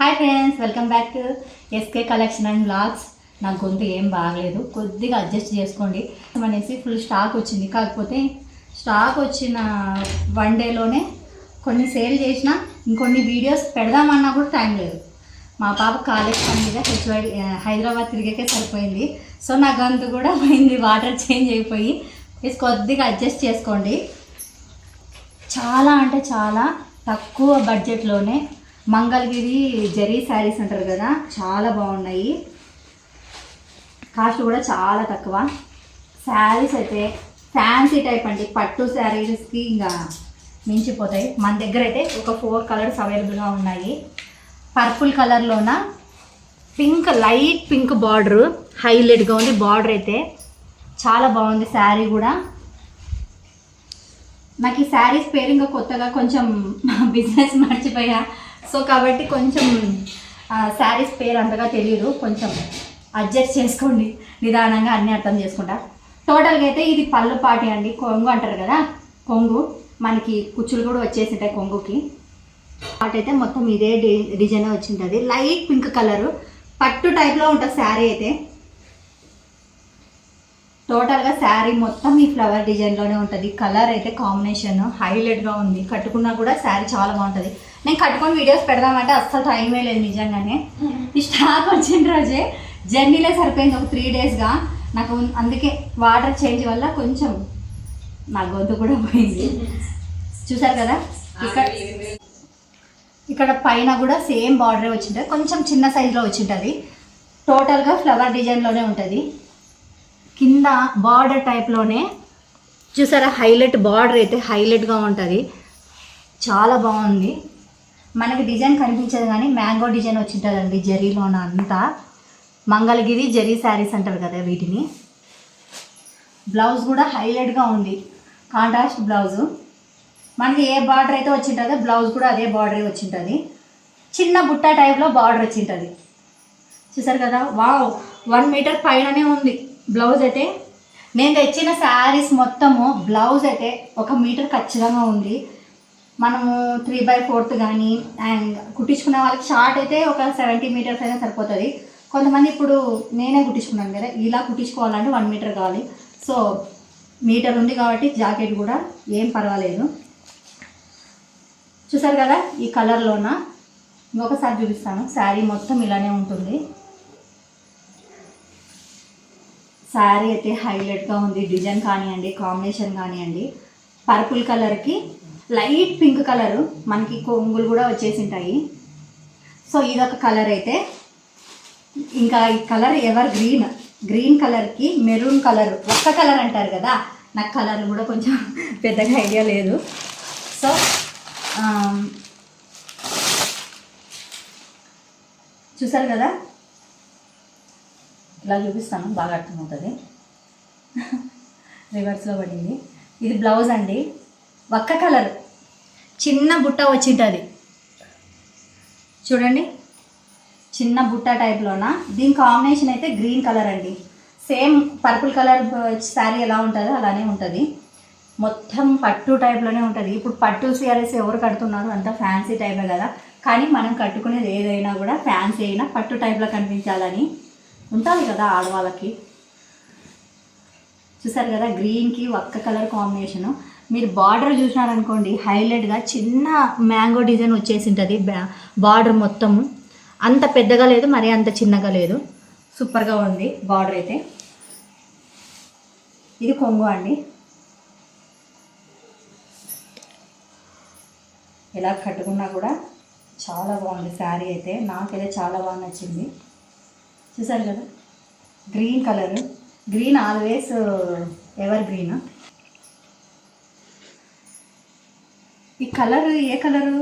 Hi friends welcome back to SK collection and blogs నా గొంతు ఏం బాగలేదు. కొద్దిగా అడ్జస్ట్ చేసుకోండి. అనేసి ఫుల్ స్టాక్ వచ్చింది. కాకపోతే స్టాక్ వచ్చిన వన్ డేలోనే కొన్ని సేల్ చేసిన ఇంకొన్ని వీడియోస్ పెడదామన్నా కూడా టైం లేదు. మా పాప కాలేజ్ పని మీద హెచ్వై హైదరాబాద్ తిరిగాకే సరిపోయింది. సో నా గొంతు కూడా పోయింది. వాటర్ చేంజ్ అయిపోయి. కొద్దిగా అడ్జస్ట్ చేసుకోండి. చాలా అంటే చాలా తక్కువ బడ్జెట్లోనే మంగళగిరి జరీ శారీస్ అంటారు కదా చాలా బాగున్నాయి. కాస్ట్ కూడా చాలా తక్కువ. శారీస్ అయితే ఫ్యాన్సీ టైప్ అండి పట్టు శారీస్కి ఇంకా మించిపోతాయి. మన దగ్గర అయితే ఒక ఫోర్ కలర్స్ అవైలబుల్గా ఉన్నాయి. పర్పుల్ కలర్లోన? పింక్ లైట్ పింక్ బార్డర్ హైలైట్గా ఉంది బార్డర్ అయితే. చాలా బాగుంది శారీ కూడా. నాకు ఈ శారీస్ పేరు ఇంకా కొత్తగా కొంచెం బిజినెస్ మర్చిపోయా. సో కాబట్టి కొంచెం శారీస్ పేరు అంతగా తెలియదు కొంచెం అడ్జస్ట్ చేసుకోండి. నిదానంగా అన్నీ అర్థం చేసుకుంటా. టోటల్గా అయితే ఇది పళ్ళు పాటి అండి. కొంగు అంటారు కదా? కొంగు. మనకి కుచ్చులు కూడా వచ్చేసి ఉంటాయి కొంగుకి. పాట అయితే మొత్తం ఇదే డి డిజైన్ వచ్చింటుంది. Light pink colour. పట్టు టైప్లో ఉంటుంది శారీ అయితే. టోటల్గా శారీ మొత్తం ఈ ఫ్లవర్ డిజైన్లోనే ఉంటుంది. కలర్ అయితే కాంబినేషన్ హైలైట్గా ఉంది. కట్టుకున్నా కూడా శారీ చాలా బాగుంటుంది. నేను కట్టుకొని వీడియోస్ పెడదామంటే అస్సలు టైమే లేదు నిజంగానే. ఈ స్టాక్ వచ్చిన రోజే జర్నీలో సరిపోయింది ఒక త్రీ డేస్గా. నాకు అందుకే వాటర్ చేంజ్ వల్ల కొంచెం నా గొంతు కూడా పోయింది. చూసారు కదా? ఇక్కడ ఇక్కడ పైన కూడా సేమ్ బార్డరే వచ్చింటుంది కొంచెం చిన్న సైజులో వచ్చింటుంది టోటల్గా ఫ్లవర్ డిజైన్లోనే ఉంటుంది. కింద బార్డర్ టైప్లోనే చూసారా హైలైట్ బార్డర్ అయితే హైలైట్గా ఉంటుంది. చాలా బాగుంది. మనకి డిజైన్ కనిపించదు కానీ మ్యాంగో డిజైన్ వచ్చింటుందండి జరీలోన అంతా. మంగళగిరి జరీ శారీస్ అంటారు కదా వీటిని. బ్లౌజ్ కూడా హైలైట్గా ఉంది. Contrast blouse. మనకి ఏ బార్డర్ అయితే వచ్చింటుందో బ్లౌజ్ కూడా అదే బార్డరే వచ్చింటుంది. చిన్న బుట్ట టైప్లో బార్డర్ వచ్చింటుంది. చూసారు కదా? వావ్! వన్ మీటర్ పైననే ఉంది. బ్లౌజ్ అయితే నేను తెచ్చిన శారీస్ మొత్తము బ్లౌజ్ అయితే ఒక మీటర్ ఖచ్చితంగా ఉంది. మనము త్రీ బై ఫోర్త్ కానీ అండ్ కుట్టించుకునే వాళ్ళకి షార్ట్ అయితే ఒక సెవెంటీ మీటర్స్ అయినా సరిపోతుంది. కొంతమంది ఇప్పుడు నేనే కుట్టించుకున్నాను కదా ఇలా కుట్టించుకోవాలంటే వన్ మీటర్ కావాలి. సో మీటర్ ఉంది కాబట్టి జాకెట్ కూడా ఏం పర్వాలేదు. చూసారు కదా ఈ కలర్లోన ఇంకొకసారి చూపిస్తాను. శారీ మొత్తం ఇలానే ఉంటుంది. శారీ అయితే హైలైట్గా ఉంది డిజైన్ కానివ్వండి కాంబినేషన్ కానివ్వండి. పర్పుల్ కలర్కి లైట్ పింక్ కలరు మనకి కొంగులు కూడా వచ్చేసి ఉంటాయి సో ఇదొక కలర్ అయితే. ఇంకా ఈ కలర్ ఎవర్ గ్రీన్ గ్రీన్ కలర్కి మెరూన్ కలర్ ఒక్క కలర్ అంటారు కదా నాకు కలర్ కూడా కొంచెం పెద్దగా ఐడియా లేదు. సో చూసారు కదా? ఇలా చూపిస్తాను బాగా అర్థమవుతుంది. రివర్స్లో పడింది. ఇది బ్లౌజ్ అండి. ఒక్క కలర్. చిన్న బుట్ట వచ్చింటుంది. చూడండి. చిన్న బుట్ట టైప్లోన? దీని కాంబినేషన్ అయితే గ్రీన్ కలర్ అండి. సేమ్ పర్పుల్ కలర్ శారీ ఎలా ఉంటుందో అలానే ఉంటుంది. మొత్తం పట్టు టైప్లోనే ఉంటుంది. ఇప్పుడు పట్టు శారీస్ ఎవరు కడుతున్నారు? అంత ఫ్యాన్సీ టైపే కదా. కానీ మనం కట్టుకునేది ఏదైనా కూడా ఫ్యాన్సీ అయినా పట్టు టైప్లో కనిపించాలని ఉంటుంది కదా ఆడవాళ్ళకి. చూసారు కదా గ్రీన్కి ఒక్క కలర్ కాంబినేషను. మీరు బార్డర్ చూసినారనుకోండి హైలైట్గా చిన్న మ్యాంగో డిజైన్ వచ్చేసి ఉంటుంది బార్డర్ మొత్తము అంత పెద్దగా లేదు మరి అంత చిన్నగా లేదు. సూపర్గా ఉంది బార్డర్ అయితే. ఇది కొంగు అండి. ఎలా కట్టుకున్నా కూడా చాలా బాగుంది శారీ అయితే. నాకైతే చాలా బాగా నచ్చింది. చూసారు కదా? Green colour green always evergreen ఈ కలర్ ఏ colour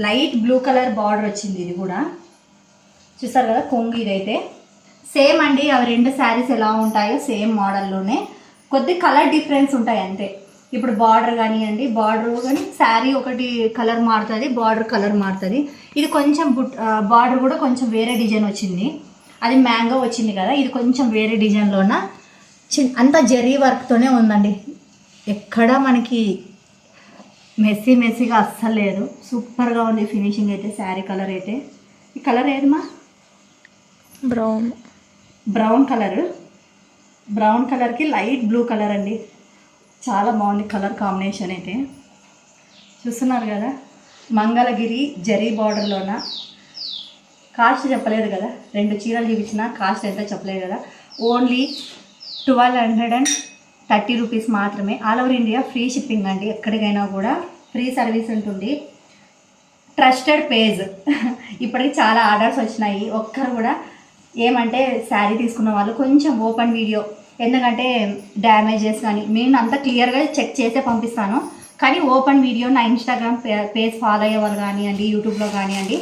light blue colour border వచ్చింది ఇది కూడా. చూసారు కదా? కొంగు ఇదైతే. సేమ్ అండి అవి రెండు శారీస్ ఎలా ఉంటాయో సేమ్ మోడల్లోనే కొద్ది కలర్ డిఫరెన్స్ ఉంటాయి అంతే. ఇప్పుడు బార్డర్ కానివ్వండి బార్డర్ కానీ శారీ ఒకటి కలర్ మారుతుంది బార్డర్ కలర్ మారుతుంది. ఇది కొంచెం బుట్ బార్డర్ కూడా కొంచెం వేరే డిజైన్ వచ్చింది. అది మ్యాంగో వచ్చింది కదా ఇది కొంచెం వేరే డిజైన్లోన? చిన్ అంతా జరీ వర్క్తోనే ఉందండి. ఎక్కడ మనకి మెస్సీ మెస్సీగా అస్సలు లేదు. సూపర్గా ఉంది ఫినిషింగ్ అయితే శారీ కలర్ అయితే. ఈ కలర్ ఏదమ్మా? బ్రౌన్. Brown colour. బ్రౌన్ కలర్కి లైట్ బ్లూ కలర్ అండి. చాలా బాగుంది కలర్ కాంబినేషన్ అయితే. చూస్తున్నారు కదా మంగళగిరి జరీ బార్డర్లోన కాస్ట్ చెప్పలేదు కదా రెండు చీరలు చూపించిన కాస్ట్ ఎంత చెప్పలేదు కదా. Only twelve hundred and thirty rupees మాత్రమే. All over India free shipping అండి ఎక్కడికైనా కూడా ఫ్రీ సర్వీస్ ఉంటుంది. ట్రస్టెడ్ పేజ్ ఇప్పటికి చాలా ఆర్డర్స్ వచ్చినాయి. ఒక్కరు కూడా ఏమంటే శారీ తీసుకున్న వాళ్ళు కొంచెం ఓపెన్ వీడియో ఎందుకంటే డ్యామేజెస్ కానీ నేను అంతా క్లియర్గా చెక్ చేసే పంపిస్తాను. కానీ ఓపెన్ వీడియో నా ఇన్స్టాగ్రామ్ పేజ్ ఫాలో అయ్యే వాళ్ళు కానివ్వండి యూట్యూబ్లో కానివ్వండి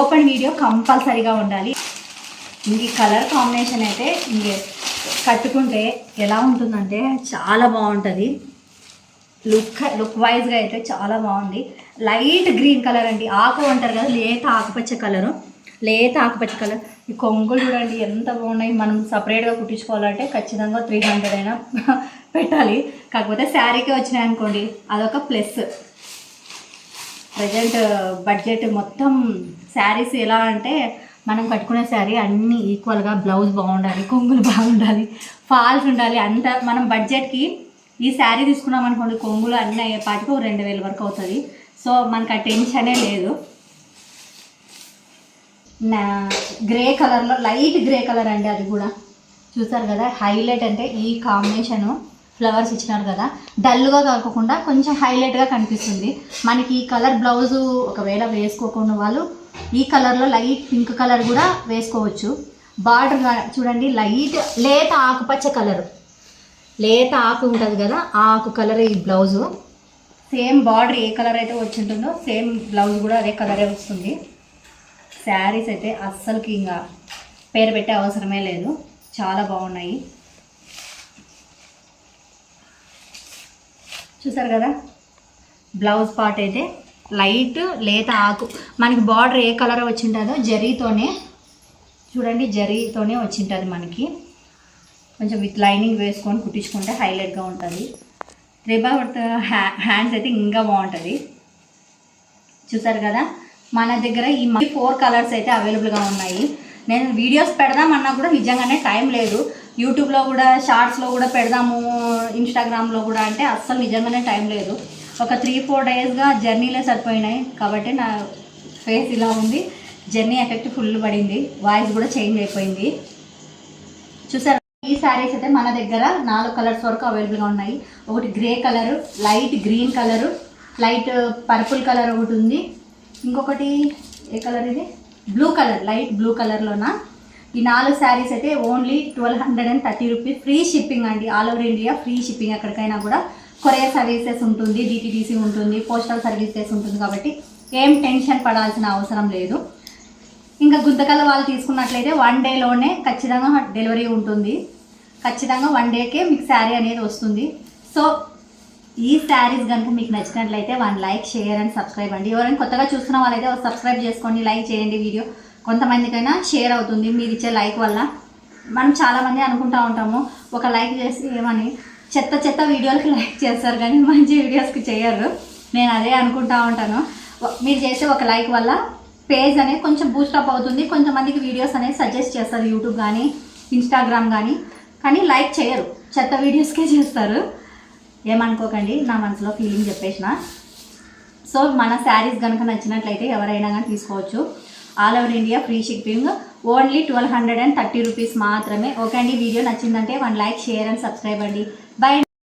ఓపెన్ వీడియో కంపల్సరీగా ఉండాలి. ఇంక కలర్ కాంబినేషన్ అయితే ఇంకే కట్టుకుంటే ఎలా ఉంటుందంటే చాలా బాగుంటుంది. లుక్ లుక్ వైజ్గా అయితే చాలా బాగుంది. లైట్ గ్రీన్ కలర్ అండి. ఆకు అంటారు కదా లేత ఆకుపచ్చ కలరు లేత ఆకుపచ్చ కలర్ ఈ కొంగులు చూడండి ఎంత బాగున్నాయి. మనం సపరేట్గా కుట్టించుకోవాలంటే ఖచ్చితంగా త్రీ హండ్రెడ్ అయినా పెట్టాలి. కాకపోతే శారీకి వచ్చినాయి అనుకోండి అదొక ప్లస్ ప్రజెంట్ బడ్జెట్ మొత్తం శారీస్ ఎలా అంటే మనం కట్టుకునే శారీ అన్నీ ఈక్వల్గా బ్లౌజ్ బాగుండాలి కొంగులు బాగుండాలి ఫాల్స్ ఉండాలి. అంత మనం బడ్జెట్కి ఈ శారీ తీసుకున్నాం అనుకోండి కొంగులు అన్నీ అయ్యేపాటికి ఒక రెండు వేల వరకు అవుతుంది. సో మనకు ఆ టెన్షనే లేదు. గ్రే కలర్లో లైట్ గ్రే కలర్ అండి అది కూడా. చూసారు కదా హైలైట్ అంటే ఈ కాంబినేషను ఫ్లవర్స్ ఇచ్చినారు కదా. డల్గా కాకుండా కొంచెం హైలైట్గా కనిపిస్తుంది. మనకి ఈ కలర్ బ్లౌజు ఒకవేళ వేసుకోకుండా వాళ్ళు ఈ కలర్లో లైట్ పింక్ కలర్ కూడా వేసుకోవచ్చు. బార్డర్ చూడండి లైట్ లేత ఆకుపచ్చ కలర్. లేత ఆకు ఉంటుంది కదా ఆ ఆకు కలర్ ఈ బ్లౌజు. సేమ్ బార్డర్ ఏ కలర్ అయితే వచ్చి ఉంటుందో సేమ్ బ్లౌజ్ కూడా అదే కలరే వస్తుంది. శారీస్ అయితే అస్సలకి ఇంకా పేరు పెట్టే అవసరమే లేదు. చాలా బాగున్నాయి. చూసారు కదా? బ్లౌజ్ పార్ట్ అయితే లైట్ లేత ఆకు. మనకి బార్డర్ ఏ కలర్ వచ్చింటుందో జరీతోనే చూడండి జరీతోనే వచ్చింటుంది మనకి. కొంచెం విత్ లైనింగ్ వేసుకొని కుట్టించుకుంటే హైలైట్గా ఉంటుంది. రేబా హ్యాండ్స్ అయితే ఇంకా బాగుంటుంది. చూసారు కదా? మన దగ్గర ఈ ఫోర్ కలర్స్ అయితే అవైలబుల్గా ఉన్నాయి. నేను వీడియోస్ పెడదామన్నా కూడా నిజంగానే టైం లేదు. యూట్యూబ్లో కూడా షార్ట్స్లో కూడా పెడదాము ఇన్స్టాగ్రామ్లో కూడా అంటే అస్సలు నిజంగానే టైం లేదు. ఒక త్రీ ఫోర్ డేస్గా జర్నీలే సరిపోయినాయి. కాబట్టి నా ఫేస్ ఇలా ఉంది. జర్నీ ఎఫెక్ట్ ఫుల్ పడింది. వాయిస్ కూడా చేంజ్ అయిపోయింది. చూసారు? ఈ శారీస్ అయితే మన దగ్గర నాలుగు కలర్స్ వరకు అవైలబుల్గా ఉన్నాయి. ఒకటి grey colour light green colour light purple colour ఒకటి ఉంది. ఇంకొకటి ఏ కలర్ ఇది? బ్లూ కలర్ లైట్ బ్లూ కలర్లోన? ఈ నాలుగు శారీస్ అయితే only twelve hundred and thirty rupees. Free shipping అండి. All over India free shipping ఎక్కడికైనా కూడా. కొరియర్ సర్వీసెస్ ఉంటుంది డిటీడీసీ ఉంటుంది పోస్టల్ సర్వీసెస్ ఉంటుంది కాబట్టి ఏం టెన్షన్ పడాల్సిన అవసరం లేదు. ఇంకా గుంతకల్ వాళ్ళు తీసుకున్నట్లయితే వన్ డేలోనే ఖచ్చితంగా డెలివరీ ఉంటుంది. ఖచ్చితంగా వన్ డేకే మీకు శారీ అనేది వస్తుంది. సో ఈ శారీస్ కనుక మీకు నచ్చినట్లయితే one like share and subscribe అండి. ఎవరైనా కొత్తగా చూస్తున్న వాళ్ళైతే సబ్స్క్రైబ్ చేసుకోండి లైక్ చేయండి వీడియో. కొంతమందికైనా షేర్ అవుతుంది మీరు ఇచ్చే లైక్ వల్ల. మనం చాలామంది అనుకుంటూ ఉంటాము ఒక లైక్ చేసి ఏమని చెత్త చెత్త వీడియోలకి లైక్ చేస్తారు కానీ మంచి వీడియోస్కి చేయరు. నేను అదే అనుకుంటా ఉంటాను. మీరు చేసే ఒక లైక్ వల్ల పేజ్ అనేది కొంచెం బూస్టప్ అవుతుంది. కొంతమందికి వీడియోస్ అనేది సజెస్ట్ చేస్తారు యూట్యూబ్ కానీ ఇన్స్టాగ్రామ్ కానీ కానీ లైక్ చేయరు. చెత్త వీడియోస్కే చేస్తారు. ఏమనుకోకండి నా మనసులో ఫీలింగ్ చెప్పేసిన. సో మన శారీస్ కనుక నచ్చినట్లయితే ఎవరైనా కానీ తీసుకోవచ్చు. All over India free shipping only twelve hundred and thirty rupees మాత్రమే. ఓకే అండి వీడియో నచ్చిందంటే one like share and subscribe అండి. బై